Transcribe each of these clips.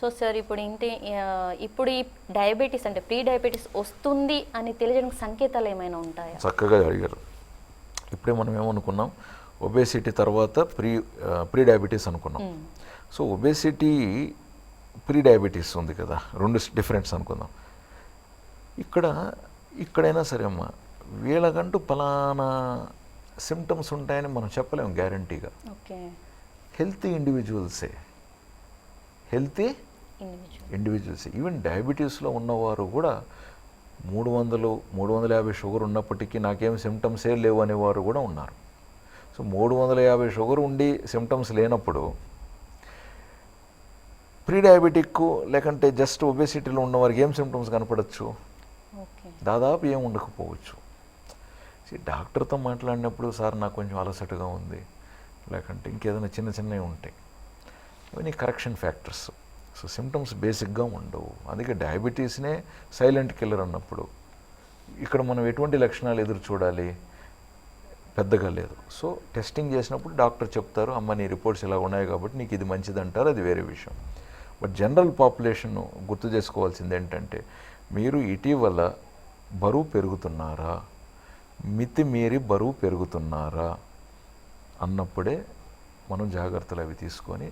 So sir ఇప్పుడు ఇంటి ఇప్పుడు ఈ డయాబెటీస్ అంటే ప్రీ డయాబెటీస్ వస్తుంది అని తెలియజేయడానికి సంకేతాలు ఏమైనా ఉంటాయా? చక్కగా అడిగారు. ఇప్పుడే మనం ఏమనుకున్నాం? ఒబేసిటీ తర్వాత ప్రీ ప్రీ డయాబెటీస్ అనుకున్నాం. సో ఒబేసిటీ ప్రీ డయాబెటీస్ ఉంది కదా రెండు డిఫరెన్స్ అనుకుందాం. ఇక్కడ ఇక్కడైనా సరే అమ్మా వీళ్ళకంటూ ఫలానా సిమ్టమ్స్ ఉంటాయని మనం చెప్పలేము గ్యారంటీగా. ఓకే. హెల్తీ ఇండివిజువల్సే. హెల్తీ ఇండివిజువల్స్ ఈవెన్ డయాబెటీస్లో ఉన్నవారు కూడా మూడు వందలు మూడు వందల యాభై షుగర్ ఉన్నప్పటికీ నాకేం సిమ్టమ్సే లేవు అనేవారు కూడా ఉన్నారు. సో మూడు వందల యాభై షుగర్ ఉండి సిమ్టమ్స్ లేనప్పుడు ప్రీ డయాబెటిక్ లేకంటే జస్ట్ ఒబేసిటీలో ఉన్నవారికి ఏం సిమ్టమ్స్ కనపడచ్చు? దాదాపు ఏం ఉండకపోవచ్చు. డాక్టర్తో మాట్లాడినప్పుడు సార్ నాకు కొంచెం అలసటగా ఉంది. లేకంటే ఇంకేదైనా చిన్న చిన్నవి ఉంటాయి. ఇవన్నీ కరెక్షన్ ఫ్యాక్టర్స్ సో సిమ్టమ్స్ బేసిక్గా ఉండవు. అందుకే డయాబెటీస్నే సైలెంట్ కిల్లర్ అన్నప్పుడు ఇక్కడ మనం ఎటువంటి లక్షణాలు ఎదురు చూడాలి? పెద్దగా లేదు. సో టెస్టింగ్ చేసినప్పుడు డాక్టర్ చెప్తారు అమ్మ నీ రిపోర్ట్స్ ఇలా ఉన్నాయి కాబట్టి నీకు ఇది మంచిది అంటారు అది వేరే విషయం. బట్ జనరల్ పాపులేషన్ గుర్తు చేసుకోవాల్సింది ఏంటంటే మీరు ఇటీవల బరువు పెరుగుతున్నారా? మితిమీరి బరువు పెరుగుతున్నారా? అన్నప్పుడే మనం జాగ్రత్తలు అవి తీసుకొని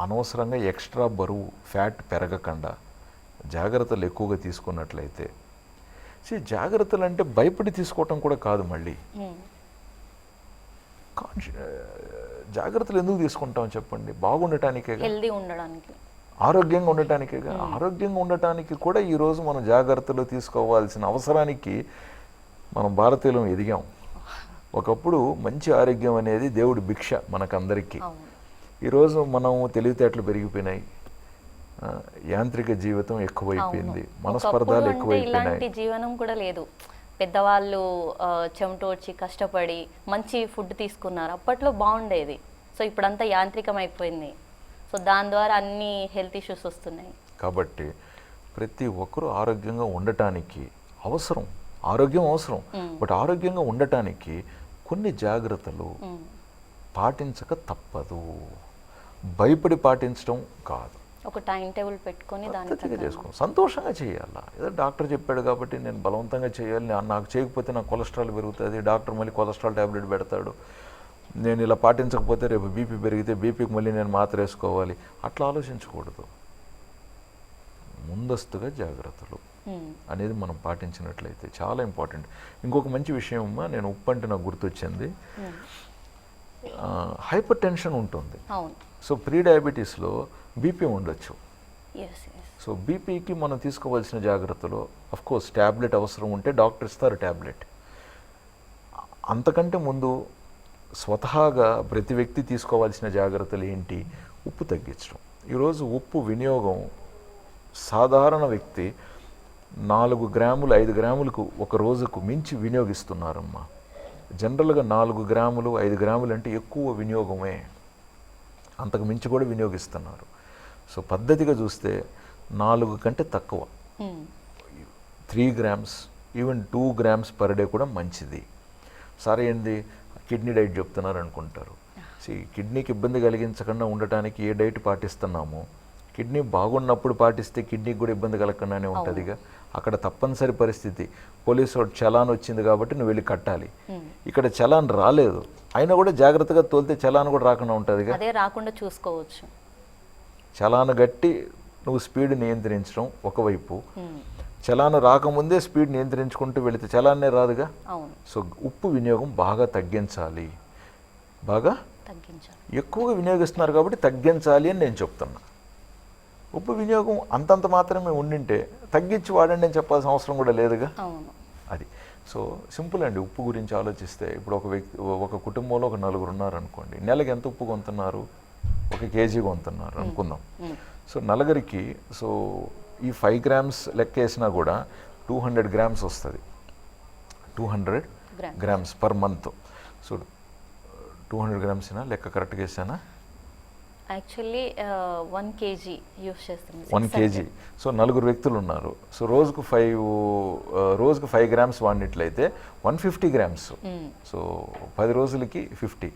అనవసరంగా ఎక్స్ట్రా బరువు ఫ్యాట్ పెరగకుండా జాగ్రత్తలు ఎక్కువగా తీసుకున్నట్లయితే see జాగ్రత్తలు అంటే భయపడి తీసుకోవటం కూడా కాదు మళ్ళీ. జాగ్రత్తలు ఎందుకు తీసుకుంటాం చెప్పండి? బాగుండటానికే ఉండడానికి. ఆరోగ్యంగా ఉండటానికేగా? ఆరోగ్యంగా ఉండటానికి కూడా ఈరోజు మనం జాగ్రత్తలు తీసుకోవాల్సిన అవసరానికి మనం భారతీయులం ఎదిగాం. ఒకప్పుడు మంచి ఆరోగ్యం అనేది దేవుడి భిక్ష మనకందరికీ. ఈరోజు మనం తెలివితేటలు పెరిగిపోయినాయి. యాంత్రిక జీవితం ఎక్కువైపోయింది. మనస్పర్ధాలు ఎక్కువైపోయినాయి. జీవనం కూడా లేదు. పెద్దవాళ్ళు చెమటోడ్చి కష్టపడి మంచి ఫుడ్ తీసుకున్నారు. అప్పట్లో బాగుండేది. సో ఇప్పుడంతా యాంత్రికం అయిపోయింది సో దాని ద్వారా అన్ని హెల్త్ ఇష్యూస్ వస్తున్నాయి. కాబట్టి ప్రతి ఒక్కరూ ఆరోగ్యంగా ఉండటానికి అవసరం. ఆరోగ్యం అవసరం. బట్ ఆరోగ్యంగా ఉండటానికి కొన్ని జాగ్రత్తలు. పాటించక తప్పదు. భయపడి పాటించడం కాదు. ఒక టైం టేబుల్ పెట్టుకొని పద్ధతిగా చేసుకో సంతోషంగా చేయాలా? ఏదో డాక్టర్ చెప్పాడు కాబట్టి నేను బలవంతంగా చేయాలి. నా- నాకు చేయకపోతే నాకు కొలెస్ట్రాల్ పెరుగుతుంది. డాక్టర్ మళ్ళీ కొలెస్ట్రాల్ ట్యాబ్లెట్ పెడతాడు. నేను ఇలా పాటించకపోతే రేపు బీపీ పెరిగితే బీపీకి మళ్ళీ నేను మాత్ర వేసుకోవాలి. అట్లా ఆలోచించకూడదు. ముందస్తుగా జాగ్రత్తలు. అనేది మనం పాటించినట్లయితే చాలా ఇంపార్టెంట్. ఇంకొక మంచి విషయం అమ్మా నేను ఉప్పు అంటే నాకు గుర్తొచ్చింది. హైపర్ టెన్షన్ ఉంటుంది. అవును. సో ప్రీ డయాబెటీస్లో బీపీ ఉండొచ్చు. సో బీపీకి మనం తీసుకోవాల్సిన జాగ్రత్తలు అఫ్ కోర్స్ ట్యాబ్లెట్ అవసరం ఉంటే డాక్టర్ ఇస్తారు ట్యాబ్లెట్ అంతకంటే ముందు స్వతహాగా ప్రతి వ్యక్తి తీసుకోవాల్సిన జాగ్రత్తలు ఏంటి? ఉప్పు తగ్గించడం. ఈరోజు ఉప్పు వినియోగం సాధారణ వ్యక్తి నాలుగు గ్రాములు ఐదు గ్రాములకు ఒక రోజుకు మించి వినియోగిస్తున్నారమ్మా. జనరల్గా నాలుగు గ్రాములు ఐదు గ్రాములు అంటే ఎక్కువ వినియోగమే. అంతకు మించి కూడా వినియోగిస్తున్నారు. సో పద్ధతిగా చూస్తే నాలుగు కంటే తక్కువ. Three grams even two grams per day కూడా మంచిది. సరే ఏంది? కిడ్నీ డైట్ చెప్తున్నారు అనుకుంటారు సి కిడ్నీకి ఇబ్బంది కలిగించకుండా ఉండటానికి ఏ డైట్ పాటిస్తున్నామో? కిడ్నీ బాగున్నప్పుడు పాటిస్తే కిడ్నీకి కూడా ఇబ్బంది కలగకుండానే ఉంటుందిగా. అక్కడ తప్పనిసరి పరిస్థితి. పోలీసు వాడు చలాన్ వచ్చింది కాబట్టి నువ్వు వెళ్ళి కట్టాలి. ఇక్కడ చలాన్ రాలేదు. అయినా కూడా జాగ్రత్తగా తోలితే చలాన్ కూడా రాకుండా ఉంటుందిగా అదే రాకుండా చూసుకోవచ్చు. చలాను గట్టి నువ్వు స్పీడ్ నియంత్రించడం ఒకవైపు. చలాను రాకముందే స్పీడ్ నియంత్రించుకుంటూ వెళితే చలాన్నే రాదుగా? సో ఉప్పు వినియోగం బాగా తగ్గించాలి. బాగా? తగ్గించాలి. ఎక్కువగా వినియోగిస్తున్నారు కాబట్టి తగ్గించాలి అని నేను చెప్తున్నా. ఉప్పు వినియోగం అంతంత మాత్రమే ఉండింటే తగ్గించి వాడండి అని చెప్పాల్సిన అవసరం కూడా లేదుగా? అది. సో సింపుల్ అండి ఉప్పు గురించి ఆలోచిస్తే. ఇప్పుడు ఒక వ్యక్తి ఒక కుటుంబంలో ఒక నలుగురు ఉన్నారనుకోండి. నెలకి ఎంత ఉప్పు కొంటున్నారు? ఒక కేజీ కొంటున్నారు అనుకుందాం. సో నలుగురికి సో ఈ ఫైవ్ గ్రామ్స్ లెక్క వేసినా కూడా టూ హండ్రెడ్ గ్రామ్స్ వస్తుంది. Two hundred. Grams. Per month. So two hundred గ్రామ్స్నా లెక్క కరెక్ట్గా వేసానా? యాక్చువల్లీ వన్ కేజీ యూస్ చేస్తుంది. వన్ కేజీ సో నలుగురు వ్యక్తులు ఉన్నారు. సో రోజుకు ఫైవ్ రోజుకు ఫైవ్ గ్రామ్స్ వాడినట్లయితే వన్ ఫిఫ్టీ గ్రామ్స్ సో పది రోజులకి ఫిఫ్టీ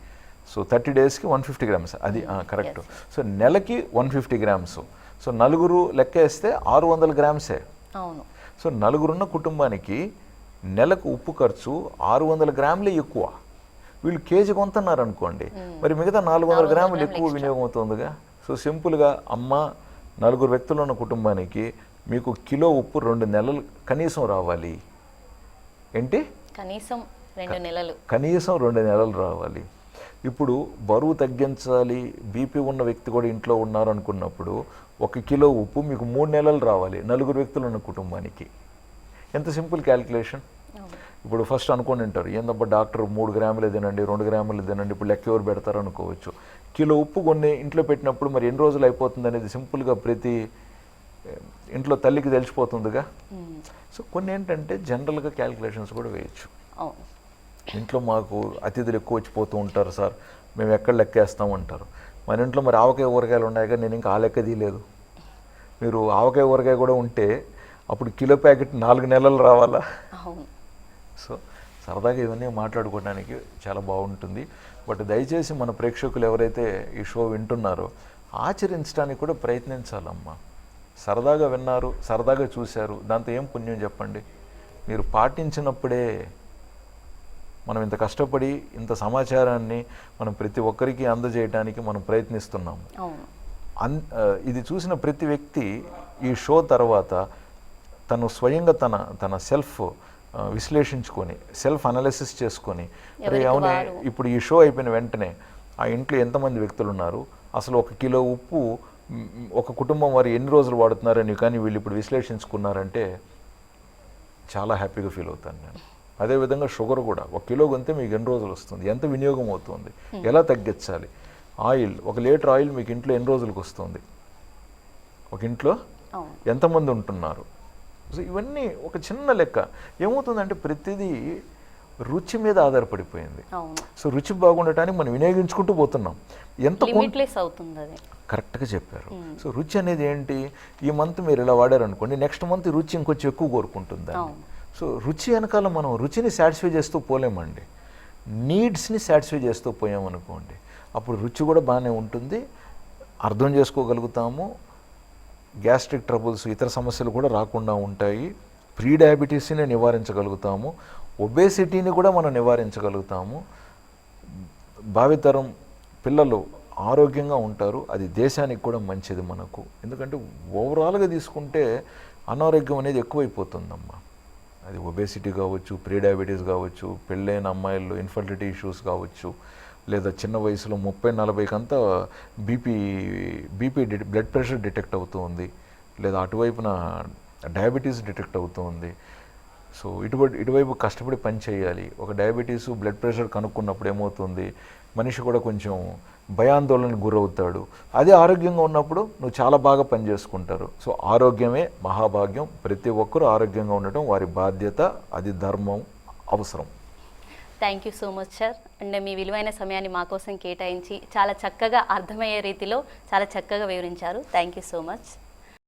సో థర్టీ డేస్కి వన్ ఫిఫ్టీ గ్రామ్స్ అది కరెక్ట్ సో నెలకి వన్ ఫిఫ్టీ గ్రామ్స్ సో నలుగురు లెక్కేస్తే ఆరు వందల గ్రామ్సే అవును. సో నలుగురున్న కుటుంబానికి నెలకు ఉప్పు ఖర్చు ఆరు వందల గ్రాములే ఎక్కువ. వీళ్ళు కేజీ కొంటున్నారు అనుకోండి మరి మిగతా నాలుగు వందల గ్రాములు ఎక్కువ వినియోగం అవుతుందిగా సో సింపుల్గా అమ్మ నలుగురు వ్యక్తులు ఉన్న కుటుంబానికి మీకు కిలో ఉప్పు రెండు నెలలు కనీసం రావాలి. ఏంటి? కనీసం రెండు నెలలు. కనీసం రెండు నెలలు రావాలి. ఇప్పుడు బరువు తగ్గించాలి బీపీ ఉన్న వ్యక్తి కూడా ఇంట్లో ఉన్నారు అనుకున్నప్పుడు ఒక కిలో ఉప్పు మీకు మూడు నెలలు రావాలి నలుగురు వ్యక్తులు ఉన్న కుటుంబానికి. ఎంత సింపుల్ క్యాలిక్యులేషన్ ఇప్పుడు ఫస్ట్ అనుకొని ఉంటారు ఏందబ్బా డాక్టర్ మూడు గ్రాములు తినండి రెండు గ్రాములు తినండి ఇప్పుడు లెక్క ఎవరు పెడతారు అనుకోవచ్చు కిలో ఉప్పు కొన్ని ఇంట్లో పెట్టినప్పుడు మరి ఎన్ని రోజులు అయిపోతుంది అనేది సింపుల్గా ప్రతి ఇంట్లో తల్లికి తెలిసిపోతుందిగా? సో కొన్ని ఏంటంటే జనరల్గా క్యాలిక్యులేషన్స్ కూడా వేయచ్చు. ఇంట్లో మాకు అతిథులు ఎక్కువ వచ్చిపోతూ ఉంటారు సార్. మేము ఎక్కడ లెక్కేస్తాం అంటారు. మన ఇంట్లో మరి ఆవకాయ ఊరగాయలు ఉన్నాయి కానీ నేను ఇంకా ఆ లెక్క తీయలేదు. మీరు ఆవకాయ ఊరగాయ కూడా ఉంటే అప్పుడు కిలో ప్యాకెట్ నాలుగు నెలలు రావాలా? అవును. సో సరదాగా ఇవన్నీ మాట్లాడుకోవడానికి చాలా బాగుంటుంది. బట్ దయచేసి మన ప్రేక్షకులు ఎవరైతే ఈ షో వింటున్నారో ఆచరించడానికి కూడా ప్రయత్నించాలమ్మా. సరదాగా విన్నారు సరదాగా చూశారు దాంతో ఏం పుణ్యం చెప్పండి? మీరు పాటించినప్పుడే మనం ఇంత కష్టపడి ఇంత సమాచారాన్ని మనం ప్రతి ఒక్కరికి అందజేయడానికి మనం ప్రయత్నిస్తున్నాము అవును. అన్ ఇది చూసిన ప్రతి వ్యక్తి ఈ షో తర్వాత తను స్వయంగా తన తన సెల్ఫ్ విశ్లేషించుకొని సెల్ఫ్ అనాలిసిస్ చేసుకొని అరే అవునే. ఇప్పుడు ఈ షో అయిపోయిన వెంటనే ఆ ఇంట్లో ఎంతమంది వ్యక్తులు ఉన్నారు అసలు ఒక కిలో ఉప్పు ఒక కుటుంబం వారు ఎన్ని రోజులు వాడుతున్నారని కానీ వీళ్ళు ఇప్పుడు విశ్లేషించుకున్నారంటే చాలా హ్యాపీగా ఫీల్ అవుతాను నేను. అదేవిధంగా షుగర్ కూడా ఒక కిలో కొంతే మీకు ఎన్ని రోజులు వస్తుంది? ఎంత వినియోగం అవుతుంది? ఎలా తగ్గించాలి? ఆయిల్ ఒక లీటర్ ఆయిల్ మీకు ఇంట్లో ఎన్ని రోజులకు వస్తుంది? ఒక ఇంట్లో ఎంతమంది ఉంటున్నారు? సో ఇవన్నీ ఒక చిన్న లెక్క. ఏమవుతుందంటే ప్రతిదీ రుచి మీద ఆధారపడిపోయింది. సో రుచి బాగుండటానికి మనం వినియోగించుకుంటూ పోతున్నాం. ఎంత కరెక్ట్గా చెప్పారు. సో రుచి అనేది ఏంటి? ఈ మంత్ మీరు ఇలా వాడారనుకోండి నెక్స్ట్ మంత్ రుచి ఇంకొంచెం ఎక్కువ కోరుకుంటుంది. సో రుచి వెనకాల మనం రుచిని సాటిస్ఫై చేస్తూ పోలేమండి. నీడ్స్ని సాటిస్ఫై చేస్తూ పోయామనుకోండి అప్పుడు రుచి కూడా బాగానే ఉంటుంది. అర్థం చేసుకోగలుగుతాము. గ్యాస్ట్రిక్ ట్రబుల్స్ ఇతర సమస్యలు కూడా రాకుండా ఉంటాయి. ప్రీ డయాబెటీస్ని నివారించగలుగుతాము. ఒబేసిటీని కూడా మనం నివారించగలుగుతాము. భావితరం పిల్లలు ఆరోగ్యంగా ఉంటారు. అది దేశానికి కూడా మంచిది మనకు. ఎందుకంటే ఓవరాల్గా తీసుకుంటే అనారోగ్యం అనేది ఎక్కువైపోతుందమ్మా. అది ఒబేసిటీ కావచ్చు ప్రీ డయాబెటీస్ కావచ్చు పెళ్ళైన అమ్మాయిల్లో ఇన్ఫర్టిలిటీ ఇష్యూస్ కావచ్చు. లేదా చిన్న వయసులో ముప్పై నలభైకంతా BP BP blood pressure detect అవుతూ ఉంది. లేదా అటువైపున డయాబెటీస్ డిటెక్ట్ అవుతూ ఉంది. సో ఇటువై ఇటువైపు కష్టపడి పని చేయాలి. ఒక డయాబెటీస్ బ్లడ్ ప్రెషర్ కనుక్కున్నప్పుడు ఏమవుతుంది? మనిషి కూడా కొంచెం భయాందోళనకు గురవుతాడు. అదే ఆరోగ్యంగా ఉన్నప్పుడు నువ్వు చాలా బాగా పని చేసుకుంటారు. సో ఆరోగ్యమే మహాభాగ్యం. ప్రతి ఒక్కరూ ఆరోగ్యంగా ఉండటం వారి బాధ్యత అది ధర్మం అవసరం. Thank you so much sir and మీ విలువైన సమయాన్ని మా కోసం కేటాయించి చాలా చక్కగా అర్థమయ్యే రీతిలో చాలా చక్కగా వివరించారు. Thank you so much